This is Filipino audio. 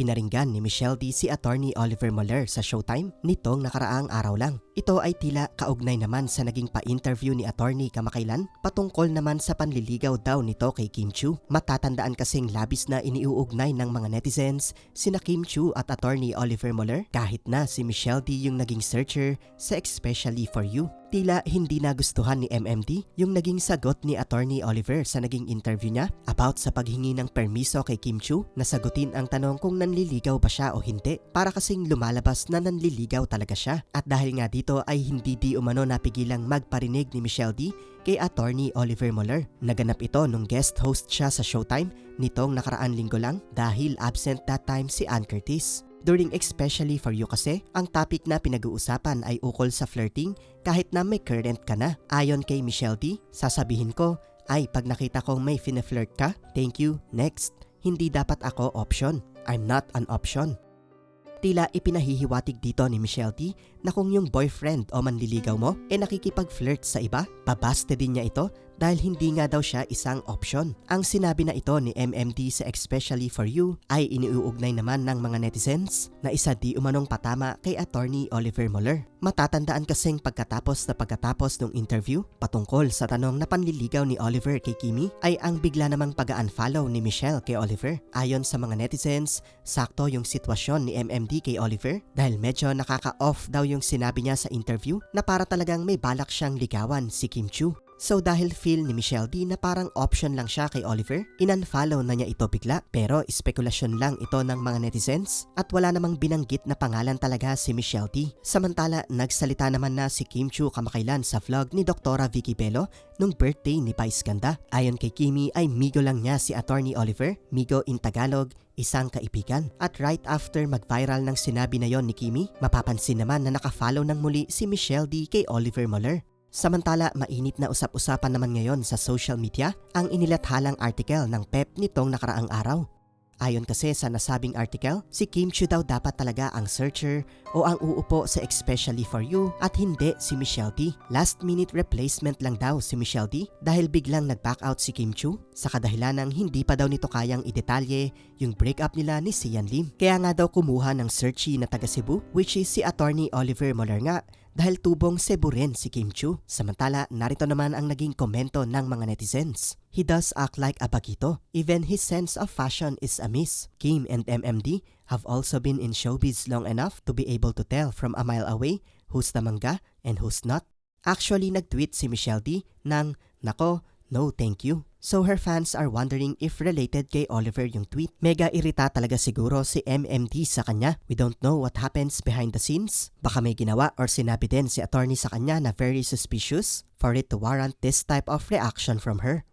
Pinaringgan ni Michelle D si attorney Oliver Mueller sa Showtime nitong nakaraang araw lang. Ito ay tila kaugnay naman sa naging pa-interview ni attorney kamakailan patungkol naman sa panliligaw daw nito kay Kim Chu. Matatandaan kasing labis na iniuugnay ng mga netizens sina Kim Chu at attorney Oliver Mueller kahit na si Michelle D yung naging searcher sa Especially For You. Tila hindi nagustuhan ni MMD yung naging sagot ni attorney Oliver sa naging interview niya about sa paghingi ng permiso kay Kim Chu na sagutin ang tanong kung nanliligaw ba siya o hindi para kasing lumalabas na nanliligaw talaga siya. At dahil nga dito ay hindi di umano napigilang magparinig ni Michelle D kay attorney Oliver Mueller. Naganap ito nung guest host siya sa Showtime nitong nakaraan linggo lang dahil absent that time si Ann Curtis. During especially for you kasi, ang topic na pinag-uusapan ay ukol sa flirting kahit na may current ka na. Ayon kay Michelle D, sasabihin ko, ay pag nakita kong may fine-flirt ka, thank you, next. Hindi dapat ako option. I'm not an option. Tila ipinahihiwatig dito ni Michelle T na kung yung boyfriend o manliligaw mo e nakikipag-flirt sa iba, pabaste din niya ito dahil hindi nga daw siya isang option. Ang sinabi na ito ni MMD sa Especially For You ay iniuugnay naman ng mga netizens na isa di umanong patama kay attorney Oliver Mueller. Matatandaan kasing pagkatapos na pagkatapos ng interview patungkol sa tanong na panliligaw ni Oliver kay Kimi ay ang bigla namang pag-unfollow ni Michelle kay Oliver. Ayon sa mga netizens, sakto yung sitwasyon ni MMD kay Oliver dahil medyo nakaka-off daw yung sinabi niya sa interview na para talagang may balak siyang ligawan si Kim Chu. So dahil feel ni Michelle D na parang option lang siya kay Oliver, inunfollow na niya ito bigla. Pero spekulasyon lang ito ng mga netizens at wala namang binanggit na pangalan talaga si Michelle D. Samantala, nagsalita naman na si Kim Chu kamakailan sa vlog ni Dr. Vicky Bello nung birthday ni Vice Ganda. Ayon kay Kimi ay migo lang niya si Attorney Oliver, migo in Tagalog, isang kaibigan. At right after mag-viral ng sinabi na yon ni Kimi, mapapansin naman na nakafollow ng muli si Michelle D kay Oliver Mueller. Samantala, mainit na usap-usapan naman ngayon sa social media ang inilathalang article ng PEP nitong nakaraang araw. Ayon kasi sa nasabing article, si Kim Chiu daw dapat talaga ang searcher o ang uupo sa Especially For You at hindi si Michelle D. Last minute replacement lang daw si Michelle D dahil biglang nag-back out si Kim Chiu sa kadahilan ng hindi pa daw nito kayang idetalye yung breakup nila ni Sian Lim. Kaya nga daw kumuha ng searchy na taga Cebu which is si attorney Oliver Moller nga dahil tubong Cebu rin si Kim Chu. Samantala, narito naman ang naging komento ng mga netizens. He does act like a bagito. Even his sense of fashion is amiss. Kim and MMD have also been in showbiz long enough to be able to tell from a mile away who's the mangga and who's not. Actually, nag-tweet si Michelle D ng, Nako, no thank you. So her fans are wondering if related kay Oliver yung tweet. Mega irita talaga siguro si MMD sa kanya. We don't know what happens behind the scenes. Baka may ginawa or sinabi din si attorney sa kanya na very suspicious for it to warrant this type of reaction from her.